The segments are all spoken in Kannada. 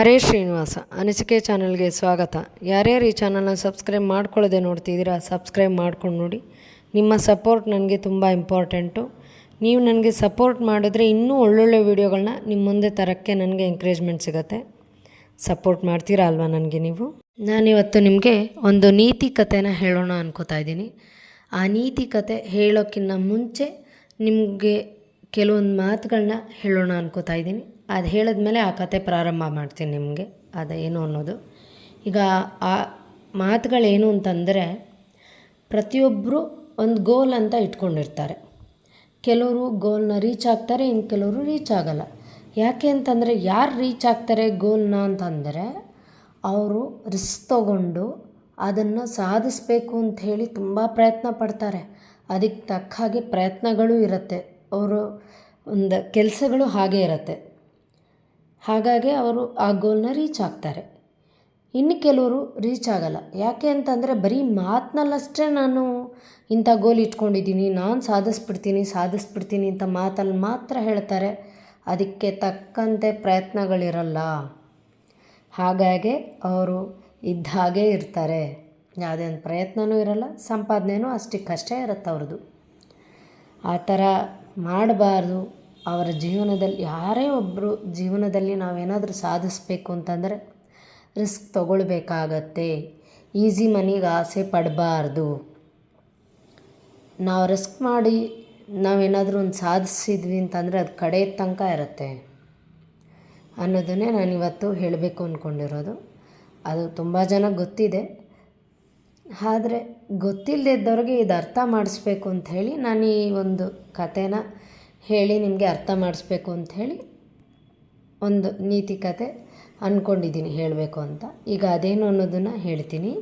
ಹರೇ ಶ್ರೀನಿವಾಸ, ಅನಿಸಿಕೆ ಚಾನಲ್ಗೆ ಸ್ವಾಗತ. ಯಾರ್ಯಾರು ಈ ಚಾನಲ್ನ ಸಬ್ಸ್ಕ್ರೈಬ್ ಮಾಡ್ಕೊಳ್ಳದೆ ನೋಡ್ತಿದ್ದೀರಾ, ಸಬ್ಸ್ಕ್ರೈಬ್ ಮಾಡ್ಕೊಂಡು ನೋಡಿ. ನಿಮ್ಮ ಸಪೋರ್ಟ್ ನನಗೆ ತುಂಬ ಇಂಪಾರ್ಟೆಂಟು. ನೀವು ನನಗೆ ಸಪೋರ್ಟ್ ಮಾಡಿದ್ರೆ ಇನ್ನೂ ಒಳ್ಳೊಳ್ಳೆ ವೀಡಿಯೋಗಳನ್ನ ನಿಮ್ಮ ಮುಂದೆ ತರೋಕ್ಕೆ ನನಗೆ ಎಂಕರೇಜ್ಮೆಂಟ್ ಸಿಗುತ್ತೆ. ಸಪೋರ್ಟ್ ಮಾಡ್ತೀರಾ ಅಲ್ವಾ ನನಗೆ ನೀವು? ನಾನಿವತ್ತು ನಿಮಗೆ ಒಂದು ನೀತಿ ಕಥೆನ ಹೇಳೋಣ ಅನ್ಕೋತಾ ಇದ್ದೀನಿ. ಆ ನೀತಿ ಕತೆ ಹೇಳೋಕ್ಕಿಂತ ಮುಂಚೆ ನಿಮಗೆ ಕೆಲವೊಂದು ಮಾತುಗಳನ್ನ ಹೇಳೋಣ ಅನ್ಕೋತಾ ಇದ್ದೀನಿ. ಅದು ಹೇಳಿದ್ಮೇಲೆ ಆ ಕತೆ ಪ್ರಾರಂಭ ಮಾಡ್ತೀನಿ ನಿಮಗೆ. ಅದೇನು ಅನ್ನೋದು. ಈಗ ಆ ಮಾತುಗಳೇನು ಅಂತಂದರೆ ಪ್ರತಿಯೊಬ್ಬರು ಒಂದು ಗೋಲ್ ಅಂತ ಇಟ್ಕೊಂಡಿರ್ತಾರೆ. ಕೆಲವರು ಗೋಲ್ನ ರೀಚ್ ಆಗ್ತಾರೆ ಇನ್ನು ಕೆಲವರು ರೀಚ್ ಆಗಲ್ಲ. ಯಾಕೆ ಅಂತಂದರೆ, ಯಾರು ರೀಚ್ ಆಗ್ತಾರೆ ಗೋಲ್ನ ಅಂತಂದರೆ, ಅವರು ರಿಸ್ಕ್ ತಗೊಂಡು ಅದನ್ನು ಸಾಧಿಸಬೇಕು ಅಂತ ಹೇಳಿ ತುಂಬ ಪ್ರಯತ್ನ ಪಡ್ತಾರೆ. ಅದಕ್ಕೆ ತಕ್ಕ ಹಾಗೆ ಪ್ರಯತ್ನಗಳು ಇರುತ್ತೆ. ಅವರು ಒಂದು ಕೆಲಸಗಳು ಹಾಗೆ ಇರುತ್ತೆ. ಹಾಗಾಗಿ ಅವರು ಆ ಗೋಲ್ನ ರೀಚ್ ಆಗ್ತಾರೆ. ಇನ್ನು ಕೆಲವರು ರೀಚ್ ಆಗಲ್ಲ. ಯಾಕೆ ಅಂತಂದರೆ ಬರೀ ಮಾತಿನಲ್ಲಷ್ಟೇ ನಾನು ಇಂಥ ಗೋಲ್ ಇಟ್ಕೊಂಡಿದ್ದೀನಿ, ನಾನು ಸಾಧಿಸ್ಬಿಡ್ತೀನಿ ಸಾಧಿಸ್ಬಿಡ್ತೀನಿ ಅಂತ ಮಾತಲ್ಲಿ ಮಾತ್ರ ಹೇಳ್ತಾರೆ. ಅದಕ್ಕೆ ತಕ್ಕಂತೆ ಪ್ರಯತ್ನಗಳಿರಲ್ಲ. ಹಾಗಾಗಿ ಅವರು ಇದ್ದ ಹಾಗೆ ಇರ್ತಾರೆ. ಯಾವುದೇ ಒಂದು ಪ್ರಯತ್ನವೂ ಇರಲ್ಲ ಸಂಪಾದನೆಯೂ ಅಷ್ಟಕ್ಕಷ್ಟೇ ಇರುತ್ತೆ ಅವ್ರದ್ದು. ಆ ಥರ ಮಾಡಬಾರ್ದು. ಅವರ ಜೀವನದಲ್ಲಿ, ಯಾರೇ ಒಬ್ಬರು ಜೀವನದಲ್ಲಿ ನಾವೇನಾದರೂ ಸಾಧಿಸ್ಬೇಕು ಅಂತಂದರೆ ರಿಸ್ಕ್ ತಗೊಳ್ಬೇಕಾಗತ್ತೆ. ಈಸಿ ಮನಿಗೆ ಆಸೆ ಪಡಬಾರ್ದು. ನಾವು ರಿಸ್ಕ್ ಮಾಡಿ ನಾವೇನಾದರೂ ಒಂದು ಸಾಧಿಸಿದ್ವಿ ಅಂತಂದರೆ ಅದು ಕಡೆ ತನಕ ಇರುತ್ತೆ. ಅನ್ನೋದನ್ನೇ ನಾನಿವತ್ತು ಹೇಳಬೇಕು ಅಂದ್ಕೊಂಡಿರೋದು ಅದು ತುಂಬ ಜನ ಗೊತ್ತಿದೆ. ಆದರೆ ಗೊತ್ತಿಲ್ಲದೆ ಇದ್ದವ್ರಿಗೆ ಇದು ಅರ್ಥ ಮಾಡಿಸ್ಬೇಕು ಅಂಥೇಳಿ ನಾನು ಈ ಒಂದು ಕಥೆನ ಹೇಳಿ ನಿಮಗೆ ಅರ್ಥ ಮಾಡಿಸ್ಬೇಕು ಅಂಥೇಳಿ ಒಂದು ನೀತಿ ಕತೆ ಅಂದ್ಕೊಂಡಿದ್ದೀನಿ ಹೇಳಬೇಕು ಅಂತ. ಈಗ ಅದೇನು ಅನ್ನೋದನ್ನು ಹೇಳ್ತೀನಿ.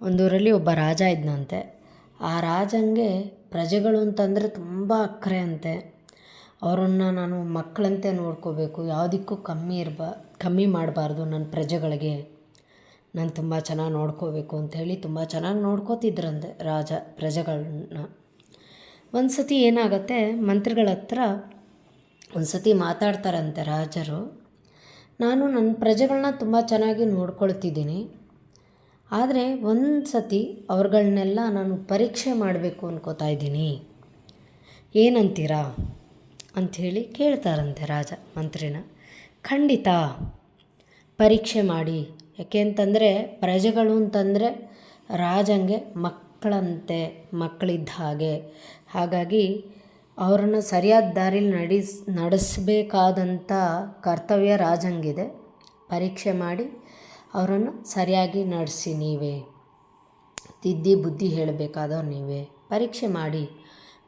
ಒಂದೂರಲ್ಲಿ ಒಬ್ಬ ರಾಜ ಇದ್ನಂತೆ. ಆ ರಾಜಂಗೆ ಪ್ರಜೆಗಳು ಅಂತಂದರೆ ತುಂಬ ಅಕ್ಕರೆ ಅಂತೆ. ಅವರನ್ನು ನಾನು ಮಕ್ಕಳಂತೆ ನೋಡ್ಕೋಬೇಕು. ಯಾವುದಕ್ಕೂ ಕಮ್ಮಿ ಇರಬಾ, ಕಮ್ಮಿ ಮಾಡಬಾರ್ದು ನನ್ನ ಪ್ರಜೆಗಳಿಗೆ. ನಾನು ತುಂಬ ಚೆನ್ನಾಗಿ ನೋಡ್ಕೋಬೇಕು ಅಂಥೇಳಿ ತುಂಬ ಚೆನ್ನಾಗಿ ನೋಡ್ಕೋತಿದ್ರಂತೆ ರಾಜ ಪ್ರಜೆಗಳನ್ನ ಒಂದು ಸತಿ ಏನಾಗುತ್ತೆ, ಮಂತ್ರಿಗಳ ಹತ್ರ ಒಂದು ಸತಿ ಮಾತಾಡ್ತಾರಂತೆ ರಾಜರು. ನಾನು ನನ್ನ ಪ್ರಜೆಗಳನ್ನ ತುಂಬ ಚೆನ್ನಾಗಿ ನೋಡ್ಕೊಳ್ತಿದ್ದೀನಿ. ಆದರೆ ಒಂದು ಸತಿ ಅವ್ರುಗಳ್ನೆಲ್ಲ ನಾನು ಪರೀಕ್ಷೆ ಮಾಡಬೇಕು ಅನ್ಕೋತಾ ಇದ್ದೀನಿ. ಏನಂತೀರಾ? ಅಂಥೇಳಿ ಕೇಳ್ತಾರಂತೆ ರಾಜ ಮಂತ್ರಿನ. ಖಂಡಿತ, ಪರೀಕ್ಷೆ ಮಾಡಿ ಯಾಕೆ ಅಂತಂದರೆ ಪ್ರಜೆಗಳು ಅಂತಂದರೆ ರಾಜಂಗೆ ಮಕ್ಕಳಂತೆ, ಮಕ್ಕಳಿದ್ದ ಹಾಗೆ. ಹಾಗಾಗಿ ಅವ್ರನ್ನ ಸರಿಯಾದ ದಾರಿಲಿ ನಡೆಸ್ ನಡೆಸಬೇಕಾದಂಥ ಕರ್ತವ್ಯ ರಾಜಂಗಿದೆ. ಪರೀಕ್ಷೆ ಮಾಡಿ ಅವರನ್ನು ಸರಿಯಾಗಿ ನಡೆಸಿ ನೀವೇ. ತಿದ್ದಿ ಬುದ್ಧಿ ಹೇಳಬೇಕಾದವ್ರು ನೀವೇ. ಪರೀಕ್ಷೆ ಮಾಡಿ.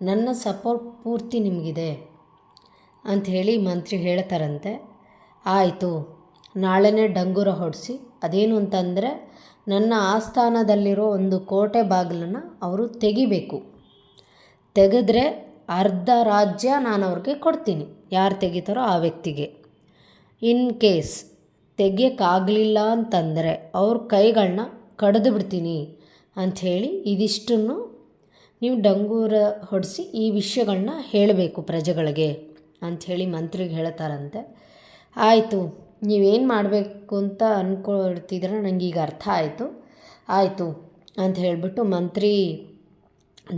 ನನ್ನ ಸಪೋರ್ಟ್ ಪೂರ್ತಿ ನಿಮಗಿದೆ ಅಂಥೇಳಿ ಮಂತ್ರಿ ಹೇಳ್ತಾರಂತೆ. ಆಯಿತು. ನಾಳೆನೇ ಡಂಗೂರ ಹೊಡೆಸಿ, ಅದೇನು ಅಂತಂದರೆ ನನ್ನ ಆಸ್ಥಾನದಲ್ಲಿರೋ ಒಂದು ಕೋಟೆ ಬಾಗಿಲನ್ನು ಅವರು ತೆಗಿಬೇಕು. ತೆಗೆದ್ರೆ ಅರ್ಧ ರಾಜ್ಯ ನಾನು ಅವ್ರಿಗೆ ಕೊಡ್ತೀನಿ, ಯಾರು ತೆಗಿತಾರೋ ಆ ವ್ಯಕ್ತಿಗೆ. ಇನ್ ಕೇಸ್ ತೆಗಿಯೋಕ್ಕಾಗಲಿಲ್ಲ ಅಂತಂದರೆ ಅವ್ರ ಕೈಗಳನ್ನ ಕಡಿದು ಬಿಡ್ತೀನಿ ಅಂಥೇಳಿ ಇದಿಷ್ಟನ್ನು ನೀವು ಡಂಗೂರ ಹೊಡೆಸಿ ಈ ವಿಷಯಗಳನ್ನ ಹೇಳಬೇಕು ಪ್ರಜೆಗಳಿಗೆ ಅಂಥೇಳಿ ಮಂತ್ರಿಗೆ ಹೇಳ್ತಾರಂತೆ. ಆಯಿತು. ನೀವೇನು ಮಾಡಬೇಕು ಅಂತ ಅಂದ್ಕೊಳ್ತಿದ್ರೆ ಈಗ ಅರ್ಥ ಆಯಿತು. ಆಯಿತು ಅಂತ ಹೇಳಿಬಿಟ್ಟು ಮಂತ್ರಿ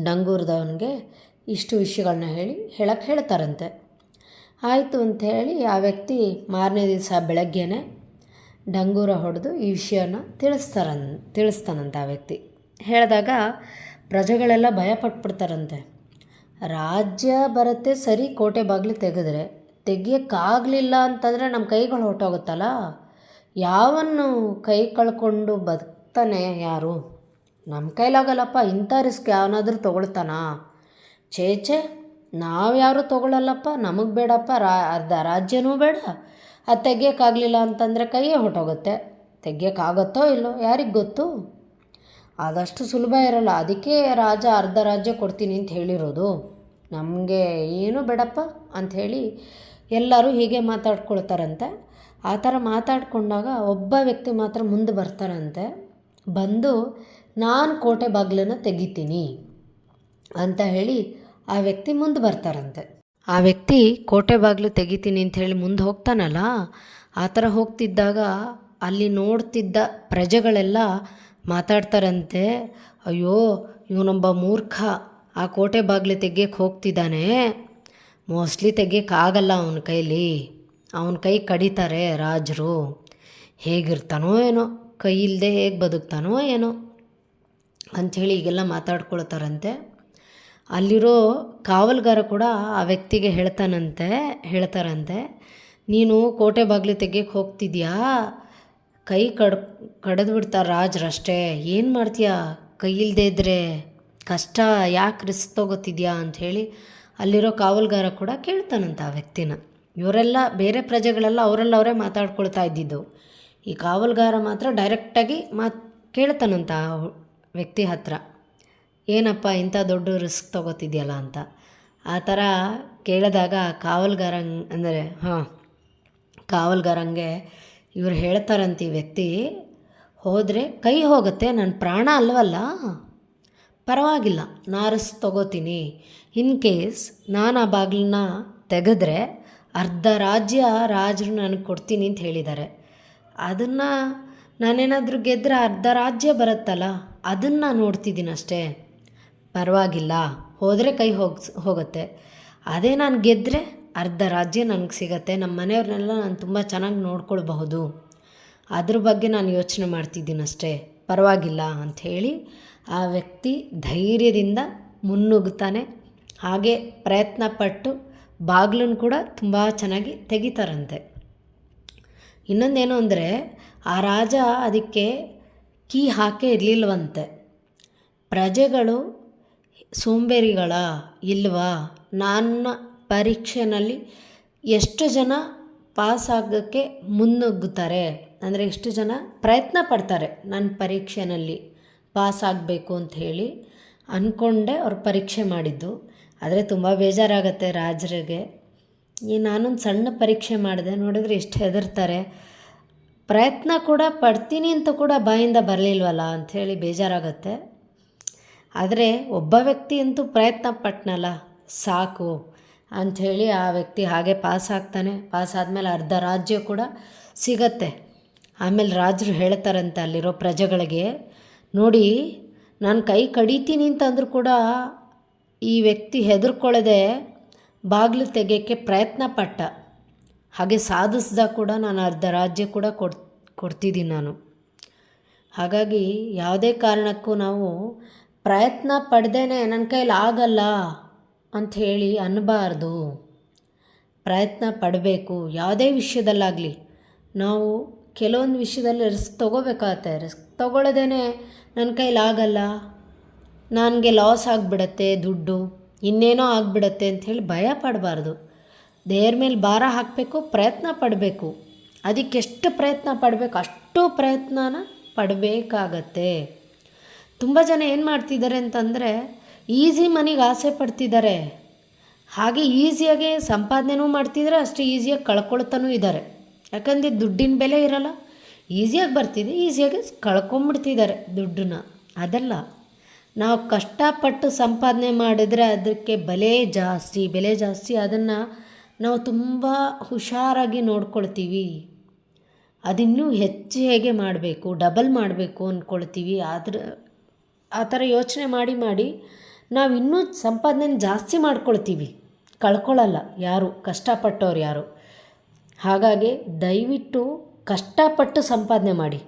ಡಂಗೂರ್ದವನಿಗೆ ಇಷ್ಟು ವಿಷಯಗಳನ್ನ ಹೇಳಿ ಹೇಳಕ್ಕೆ ಹೇಳ್ತಾರಂತೆ. ಆಯಿತು ಹೇಳಿ ಆ ವ್ಯಕ್ತಿ ಮಾರನೇ ದಿವಸ ಬೆಳಗ್ಗೆನೆ ಡಂಗೂರ ಹೊಡೆದು ಈ ವಿಷಯನ ತಿಳಿಸ್ತಾರನ್, ತಿಳಿಸ್ತಾನಂತೆ ಆ ವ್ಯಕ್ತಿ. ಹೇಳಿದಾಗ ಪ್ರಜೆಗಳೆಲ್ಲ ಭಯಪಟ್ಬಿಡ್ತಾರಂತೆ. ರಾಜ್ಯ ಬರುತ್ತೆ ಸರಿ ಕೋಟೆ ಬಾಗಿಲು ತೆಗೆದ್ರೆ ತೆಗಿಯೋಕ್ಕಾಗಲಿಲ್ಲ ಅಂತಂದರೆ ನಮ್ಮ ಕೈಗಳು ಹೊರಟೋಗುತ್ತಲ್ಲ? ಯಾವನ್ನು ಕೈ ಕಳ್ಕೊಂಡು ಬದುಕ್ತಾನೆ ಯಾರು? ನಮ್ಮ ಕೈಲಾಗಲ್ಲಪ್ಪ, ಇಂಥ ರಿಸ್ಕ್ ಯಾವನಾದರೂ ತೊಗೊಳ್ತಾನಾ? ಚೇಚೆ ನಾವು ಯಾರು ತೊಗೊಳ್ಳಲ್ಲಪ್ಪ, ನಮಗೆ ಬೇಡಪ್ಪ, ರಾ, ಅರ್ಧ ರಾಜ್ಯನೂ ಬೇಡ. ಅದು ತೆಗಿಯೋಕ್ಕಾಗಲಿಲ್ಲ ಅಂತಂದರೆ ಕೈಯೇ ಹೊರಟೋಗುತ್ತೆ. ತೆಗಿಯೋಕ್ಕಾಗತ್ತೋ ಇಲ್ಲೋ, ಯಾರಿಗೆ ಗೊತ್ತು? ಆದಷ್ಟು ಸುಲಭ ಇರಲ್ಲ. ಅದಕ್ಕೆ ರಾಜ ಅರ್ಧ ರಾಜ್ಯ ಕೊಡ್ತೀನಿ ಅಂತ ಹೇಳಿರೋದು. ನಮಗೆ ಏನೂ ಬೇಡಪ್ಪ ಅಂಥೇಳಿ ಎಲ್ಲರೂ ಹೀಗೆ ಮಾತಾಡ್ಕೊಳ್ತಾರಂತೆ. ಆ ಥರ ಮಾತಾಡಿಕೊಂಡಾಗ ಒಬ್ಬ ವ್ಯಕ್ತಿ ಮಾತ್ರ ಮುಂದೆ ಬರ್ತಾರಂತೆ. ಬಂದು, ನಾನು ಕೋಟೆ ಬಾಗಿಲನ್ನು ತೆಗಿತೀನಿ ಅಂತ ಹೇಳಿ ಆ ವ್ಯಕ್ತಿ ಮುಂದೆ ಬರ್ತಾರಂತೆ. ಆ ವ್ಯಕ್ತಿ, ಕೋಟೆ ಬಾಗಿಲು ತೆಗಿತೀನಿ ಅಂತ ಹೇಳಿ ಮುಂದೆ ಹೋಗ್ತಾನಲ್ಲ, ಆ ಥರ ಹೋಗ್ತಿದ್ದಾಗ ಅಲ್ಲಿ ನೋಡ್ತಿದ್ದ ಪ್ರಜೆಗಳೆಲ್ಲ ಮಾತಾಡ್ತಾರಂತೆ, ಅಯ್ಯೋ, ಇವನೊಬ್ಬ ಮೂರ್ಖ, ಆ ಕೋಟೆ ಬಾಗಿಲು ತೆಗಿಯಕ್ಕೆ ಹೋಗ್ತಿದ್ದಾನೆ. ಮೋಸ್ಟ್ಲಿ ತೆಗಿಯೋಕ್ಕಾಗಲ್ಲ ಅವನ ಕೈಲಿ. ಅವನ ಕೈ ಕಡಿತಾರೆ ರಾಜರು. ಹೇಗಿರ್ತಾನೋ ಏನೋ, ಕೈ ಇಲ್ಲದೆ ಹೇಗೆ ಬದುಕ್ತಾನೋ ಏನೋ. ಅಂಥೇಳಿ ಈಗೆಲ್ಲ ಮಾತಾಡ್ಕೊಳ್ತಾರಂತೆ. ಅಲ್ಲಿರೋ ಕಾವಲ್ಗಾರ ಕೂಡ ಆ ವ್ಯಕ್ತಿಗೆ ಹೇಳ್ತಾನಂತೆ, ಹೇಳ್ತಾರಂತೆ, ನೀನು ಕೋಟೆ ಬಾಗಿಲು ತೆಗಿಯಕ್ಕೆ ಹೋಗ್ತಿದ್ಯಾ? ಕೈ ಕಡ್ ಕಡಿದು ಬಿಡ್ತಾರೆ ರಾಜರಷ್ಟೇ. ಏನು ಮಾಡ್ತೀಯಾ? ಕೈ ಇಲ್ಲದೆ ಇದ್ದರೆ ಕಷ್ಟ, ಯಾಕೆ ರಿಸ್ಕ್ ತೊಗೋತಿದ್ಯಾ? ಅಂಥೇಳಿ ಅಲ್ಲಿರೋ ಕಾವಲ್ಗಾರ ಕೂಡ ಕೇಳ್ತಾನಂತ ಆ ವ್ಯಕ್ತಿನ. ಇವರೆಲ್ಲ ಬೇರೆ ಪ್ರಜೆಗಳೆಲ್ಲ ಅವರೆಲ್ಲ ಅವರೇ ಮಾತಾಡ್ಕೊಳ್ತಾ ಇದ್ದಿದ್ದು. ಈ ಕಾವಲ್ಗಾರ ಮಾತ್ರ ಡೈರೆಕ್ಟಾಗಿ ಮಾತು ಕೇಳ್ತಾನಂತ ಆ ವ್ಯಕ್ತಿ ಹತ್ರ. ಏನಪ್ಪ ಇಂಥ ದೊಡ್ಡ ರಿಸ್ಕ್ ತೊಗೋತಿದ್ಯಲ್ಲ ಅಂತ. ಆ ಥರ ಕೇಳಿದಾಗ ಕಾವಲ್ಗಾರ ಅಂದರೆ ಹಾಂ, ಕಾವಲ್ಗಾರಂಗೆ ಇವ್ರು ಹೇಳ್ತಾರಂತ ಈ ವ್ಯಕ್ತಿ, ಹೋದರೆ ಕೈ ಹೋಗುತ್ತೆ ನನ್ನ ಪ್ರಾಣ ಅಲ್ವಲ್ಲ? ಪರವಾಗಿಲ್ಲ, ನಾರಸ್ ತಗೋತೀನಿ. ಇನ್ ಕೇಸ್ ನಾನು ಆ ಬಾಗಿಲನ್ನ ತೆಗೆದ್ರೆ ಅರ್ಧ ರಾಜ್ಯ ರಾಜರು ನನಗೆ ಕೊಡ್ತೀನಿ ಅಂತ ಹೇಳಿದ್ದಾರೆ ಅದನ್ನು ನಾನೇನಾದರೂ ಗೆದ್ದರೆ ಅರ್ಧ ರಾಜ್ಯ ಬರುತ್ತಲ್ಲ, ಅದನ್ನು ನೋಡ್ತಿದ್ದೀನಿ ಅಷ್ಟೇ. ಪರವಾಗಿಲ್ಲ, ಹೋದರೆ ಕೈ ಹೋಗ್ಸ್, ಹೋಗುತ್ತೆ. ಅದೇ ನಾನು ಗೆದ್ದರೆ ಅರ್ಧ ರಾಜ್ಯ ನನಗೆ ಸಿಗತ್ತೆ ನಮ್ಮ ಮನೆಯವ್ರನ್ನೆಲ್ಲ ನಾನು ತುಂಬ ಚೆನ್ನಾಗಿ ನೋಡ್ಕೊಳ್ಬಹುದು. ಅದ್ರ ಬಗ್ಗೆ ನಾನು ಯೋಚನೆ ಮಾಡ್ತಿದ್ದೀನಿ ಅಷ್ಟೇ. ಪರವಾಗಿಲ್ಲ ಅಂಥೇಳಿ ಆ ವ್ಯಕ್ತಿ ಧೈರ್ಯದಿಂದ ಮುನ್ನುಗ್ತಾನೆ. ಹಾಗೆ ಪ್ರಯತ್ನ ಪಟ್ಟು ಬಾಗಿಲನ್ನು ಕೂಡ ತುಂಬ ಚೆನ್ನಾಗಿ ತೆಗಿತಾರಂತೆ. ಇನ್ನೊಂದೇನು ಅಂದರೆ ಆ ರಾಜ ಅದಕ್ಕೆ ಕೀ ಹಾಕೇ ಇರಲಿಲ್ವಂತೆ. ಪ್ರಜೆಗಳು ಸೋಂಬೇರಿಗಳ ಇಲ್ವಾ? ನನ್ನ ಪರೀಕ್ಷೆನಲ್ಲಿ ಎಷ್ಟು ಜನ ಪಾಸ್ ಆಗೋಕ್ಕೆ ಮುನ್ನುಗ್ಗುತ್ತಾರೆ ಅಂದರೆ ಎಷ್ಟು ಜನ ಪ್ರಯತ್ನ ಪಡ್ತಾರೆ ನನ್ನ ಪರೀಕ್ಷೆನಲ್ಲಿ ಪಾಸ್ ಆಗಬೇಕು ಅಂತ ಹೇಳಿ ಅಂದ್ಕೊಂಡೆ ಅವ್ರು ಪರೀಕ್ಷೆ ಮಾಡಿದ್ದು. ಆದರೆ ತುಂಬ ಬೇಜಾರಾಗತ್ತೆ ರಾಜರಿಗೆ. ಈ ನಾನೊಂದು ಸಣ್ಣ ಪರೀಕ್ಷೆ ಮಾಡಿದೆ, ನೋಡಿದ್ರೆ ಎಷ್ಟು ಹೆದರ್ತಾರೆ. ಪ್ರಯತ್ನ ಕೂಡ ಪಡ್ತೀನಿ ಅಂತ ಕೂಡ ಬಾಯಿಂದ ಬರಲಿಲ್ವಲ್ಲ ಅಂಥೇಳಿ ಬೇಜಾರಾಗತ್ತೆ. ಆದರೆ ಒಬ್ಬ ವ್ಯಕ್ತಿ ಅಂತೂ ಪ್ರಯತ್ನ ಪಟ್ನಲ್ಲ, ಸಾಕು ಅಂಥೇಳಿ ಆ ವ್ಯಕ್ತಿ ಹಾಗೆ ಪಾಸ್ ಆಗ್ತಾನೆ. ಪಾಸ್ ಆದಮೇಲೆ ಅರ್ಧ ರಾಜ್ಯ ಕೂಡ ಸಿಗತ್ತೆ. ಆಮೇಲೆ ರಾಜರು ಹೇಳ್ತಾರಂತ ಅಲ್ಲಿರೋ ಪ್ರಜೆಗಳಿಗೆ, ನೋಡಿ, ನಾನು ಕೈ ಕಡಿತೀನಿ ಅಂತಂದರೂ ಕೂಡ ಈ ವ್ಯಕ್ತಿ ಹೆದರ್ಕೊಳ್ಳದೆ ಬಾಗಿಲು ತೆಗೆಯೋಕ್ಕೆ ಪ್ರಯತ್ನ ಪಟ್ಟ. ಹಾಗೆ ಸಾಧಿಸ್ದ ಕೂಡ ನಾನು ಅರ್ಧ ರಾಜ್ಯ ಕೂಡ ಕೊಡ್, ಕೊಡ್ತಿದ್ದೀನಿ ನಾನು. ಹಾಗಾಗಿ ಯಾವುದೇ ಕಾರಣಕ್ಕೂ ನಾವು ಪ್ರಯತ್ನ ಪಡ್ದೇ ನನ್ನ ಕೈಲಿ ಆಗಲ್ಲ ಅಂಥೇಳಿ ಅನ್ನಬಾರ್ದು ಪ್ರಯತ್ನ ಪಡಬೇಕು. ಯಾವುದೇ ವಿಷಯದಲ್ಲಾಗಲಿ ನಾವು ಕೆಲವೊಂದು ವಿಷಯದಲ್ಲಿ ರಿಸ್ಕ್ ತೊಗೋಬೇಕಾಗತ್ತೆ. ರಿಸ್ಕ್ ತೊಗೊಳ್ಳೋದೇ ನನ್ನ ಕೈಲಿ ಆಗಲ್ಲ. ನನಗೆ ಲಾಸ್ ಆಗಿಬಿಡತ್ತೆ ದುಡ್ಡು. ಇನ್ನೇನೋ ಆಗಿಬಿಡತ್ತೆ ಅಂಥೇಳಿ ಭಯ ಪಡಬಾರ್ದು. ದೇವ್ರ ಮೇಲೆ ಭಾರ ಹಾಕಬೇಕು, ಪ್ರಯತ್ನ ಪಡಬೇಕು. ಅದಕ್ಕೆ ಎಷ್ಟು ಪ್ರಯತ್ನ ಪಡಬೇಕು, ಅಷ್ಟು ಪ್ರಯತ್ನನ ಪಡಬೇಕಾಗತ್ತೆ. ತುಂಬ ಜನ ಏನು ಮಾಡ್ತಿದ್ದಾರೆ ಅಂತಂದರೆ ಈಸಿ ಮನಿಗೆ ಆಸೆ ಪಡ್ತಿದ್ದಾರೆ. ಹಾಗೆ ಈಸಿಯಾಗಿ ಸಂಪಾದನೆನೂ ಮಾಡ್ತಿದ್ದಾರೆ, ಅಷ್ಟು ಈಸಿಯಾಗಿ ಕಳ್ಕೊಳ್ತಾನೂ ಇದ್ದಾರೆ. ಯಾಕಂದರೆ ದುಡ್ಡಿನ ಬೆಲೆ ಇರಲ್ಲ. ಈಸಿಯಾಗಿ ಬರ್ತಿದೆ, ಈಸಿಯಾಗಿ ಕಳ್ಕೊಂಬಿಡ್ತಿದ್ದಾರೆ ದುಡ್ಡನ್ನ. ಅದಲ್ಲ, ನಾವು ಕಷ್ಟಪಟ್ಟು ಸಂಪಾದನೆ ಮಾಡಿದರೆ ಅದಕ್ಕೆ ಬೆಲೆ ಜಾಸ್ತಿ ಬೆಲೆ ಜಾಸ್ತಿ, ಅದನ್ನು ನಾವು ತುಂಬ ಹುಷಾರಾಗಿ ನೋಡ್ಕೊಳ್ತೀವಿ. ಅದಿನ್ನೂ ಹೆಚ್ಚು ಹೇಗೆ ಮಾಡಬೇಕು, ಡಬಲ್ ಮಾಡಬೇಕು ಅಂದ್ಕೊಳ್ತೀವಿ ಆದ್ರೆ, ಆ ಥರ ಯೋಚನೆ ಮಾಡಿ ಮಾಡಿ ನಾವು ಇನ್ನೂ ಸಂಪಾದನೆ ಜಾಸ್ತಿ ಮಾಡ್ಕೊಳ್ತೀವಿ. ಕಳ್ಕೊಳ್ಳಲ್ಲ ಯಾರು, ಕಷ್ಟಪಟ್ಟವ್ರು ಯಾರು. ಹಾಗಾಗಿ ದಯವಿಟ್ಟು ಕಷ್ಟಪಟ್ಟು ಸಂಪಾದನೆ ಮಾಡಿ.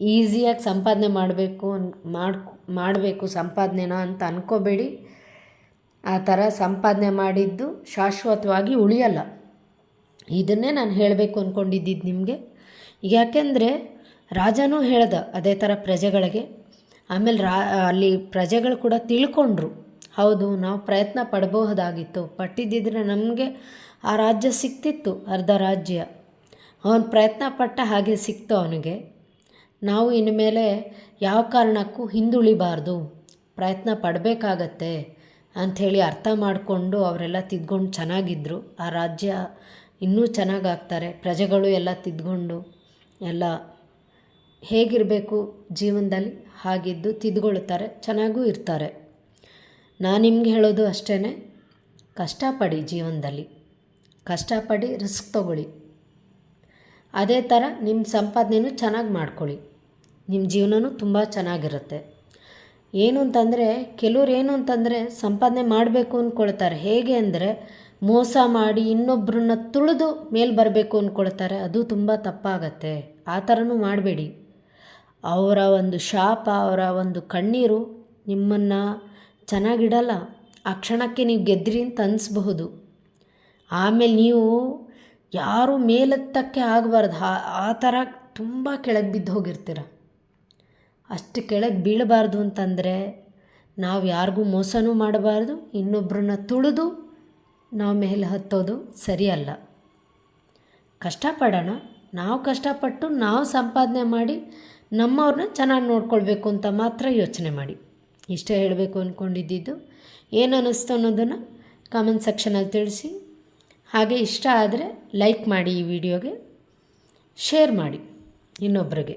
ಈಸಿಯಾಗಿ ಸಂಪಾದನೆ ಮಾಡಬೇಕು ಮಾಡಿ, ಮಾಡಬೇಕು ಸಂಪಾದನೆನ ಅಂತ ಅಂದ್ಕೋಬೇಡಿ ಆ ಥರ ಸಂಪಾದನೆ ಮಾಡಿದ್ದು ಶಾಶ್ವತವಾಗಿ ಉಳಿಯಲ್ಲ. ಇದನ್ನೇ ನಾನು ಹೇಳಬೇಕು ಅಂದ್ಕೊಂಡಿದ್ದಿದ್ದು ನಿಮಗೆ. ಯಾಕೆಂದರೆ ರಾಜನೂ ಹೇಳ್ದ ಅದೇ ಥರ ಪ್ರಜೆಗಳಿಗೆ. ಆಮೇಲೆ ರಾ, ಅಲ್ಲಿ ಪ್ರಜೆಗಳು ಕೂಡ ತಿಳ್ಕೊಂಡ್ರು. ಹೌದು, ನಾವು ಪ್ರಯತ್ನ ಪಡಬಹುದಾಗಿತ್ತು ಪಟ್ಟಿದ್ದಿದ್ರೆ ನಮಗೆ ಆ ರಾಜ್ಯ ಸಿಕ್ತಿತ್ತು, ಅರ್ಧ ರಾಜ್ಯ. ಅವನು ಪ್ರಯತ್ನ ಪಟ್ಟ ಹಾಗೆ ಸಿಕ್ತು ಅವನಿಗೆ. ನಾವು ಇನ್ನು ಮೇಲೆ ಯಾವ ಕಾರಣಕ್ಕೂ ಹಿಂದುಳಿಬಾರ್ದು. ಪ್ರಯತ್ನ ಪಡಬೇಕಾಗತ್ತೆ ಅಂಥೇಳಿ ಅರ್ಥ ಮಾಡಿಕೊಂಡು ಅವರೆಲ್ಲ ತಿದ್ಕೊಂಡು ಚೆನ್ನಾಗಿದ್ದರು ಆ ರಾಜ್ಯ ಇನ್ನೂ ಚೆನ್ನಾಗಾಗ್ತಾರೆ. ಪ್ರಜೆಗಳು ಎಲ್ಲ ತಿದ್ಕೊಂಡು ಎಲ್ಲ ಹೇಗಿರಬೇಕು ಜೀವನದಲ್ಲಿ ಹಾಗಿದ್ದು ತಿದ್ಕೊಳ್ತಾರೆ, ಚೆನ್ನಾಗೂ ಇರ್ತಾರೆ. ನಾನು ನಿಮ್ಗೆ ಹೇಳೋದು ಅಷ್ಟೇ ಕಷ್ಟಪಡಿ ಜೀವನದಲ್ಲಿ. ಕಷ್ಟಪಡಿ ರಿಸ್ಕ್ ತಗೊಳ್ಳಿ. ಅದೇ ಥರ ನಿಮ್ಮ ಸಂಪಾದನೆನೂ ಚೆನ್ನಾಗಿ ಮಾಡ್ಕೊಳ್ಳಿ. ನಿಮ್ಮ ಜೀವನನೂ ತುಂಬ ಚೆನ್ನಾಗಿರುತ್ತೆ. ಏನು ಅಂತಂದರೆ, ಕೆಲವ್ರು ಏನು ಅಂತಂದರೆ ಸಂಪಾದನೆ ಮಾಡಬೇಕು ಅಂದ್ಕೊಳ್ತಾರೆ ಹೇಗೆ ಅಂದರೆ, ಮೋಸ ಮಾಡಿ ಇನ್ನೊಬ್ಬರನ್ನ ತುಳಿದು ಮೇಲೆ ಬರಬೇಕು ಅಂದ್ಕೊಳ್ತಾರೆ ಅದು ತುಂಬ ತಪ್ಪಾಗತ್ತೆ. ಆ ಥರನೂ ಮಾಡಬೇಡಿ. ಅವರ ಒಂದು ಶಾಪ, ಅವರ ಒಂದು ಕಣ್ಣೀರು ನಿಮ್ಮನ್ನು ಚೆನ್ನಾಗಿಡಲ್ಲ. ಆ ಕ್ಷಣಕ್ಕೆ ನೀವು ಗೆದ್ರಿ ಅಂತ ಅನಿಸ್ಬಹುದು. ಆಮೇಲೆ ನೀವು ಯಾರು ಮೇಲೆತ್ತಕ್ಕೆ ಆಗಬಾರ್ದು. ಆ- ಥರ ತುಂಬ ಕೆಳಗೆ ಬಿದ್ದು ಹೋಗಿರ್ತೀರ. ಅಷ್ಟು ಕೆಳಗೆ ಬೀಳಬಾರ್ದು ಅಂತಂದರೆ ನಾವು ಯಾರಿಗೂ ಮೋಸನೂ ಮಾಡಬಾರ್ದು ಇನ್ನೊಬ್ಬರನ್ನ ತುಳಿದು ನಾವು ಮೇಲೆ ಹತ್ತೋದು ಸರಿಯಲ್ಲ. ಕಷ್ಟಪಡೋಣ. ನಾವು ಕಷ್ಟಪಟ್ಟು ನಾವು ಸಂಪಾದನೆ ಮಾಡಿ ನಮ್ಮವ್ರನ್ನ ಚೆನ್ನಾಗಿ ನೋಡ್ಕೊಳ್ಬೇಕು ಅಂತ ಮಾತ್ರ ಯೋಚನೆ ಮಾಡಿ. ಇಷ್ಟೇ ಹೇಳಬೇಕು ಅಂದ್ಕೊಂಡಿದ್ದು ಏನು ಅನ್ನಿಸ್ತು ಅನ್ನೋದನ್ನು ಕಾಮೆಂಟ್ ಸೆಕ್ಷನಲ್ಲಿ ತಿಳಿಸಿ. ಹಾಗೆ ಇಷ್ಟ ಆದರೆ ಲೈಕ್ ಮಾಡಿ ಈ ವಿಡಿಯೋಗೆ ಶೇರ್ ಮಾಡಿ ಇನ್ನೊಬ್ಬರಿಗೆ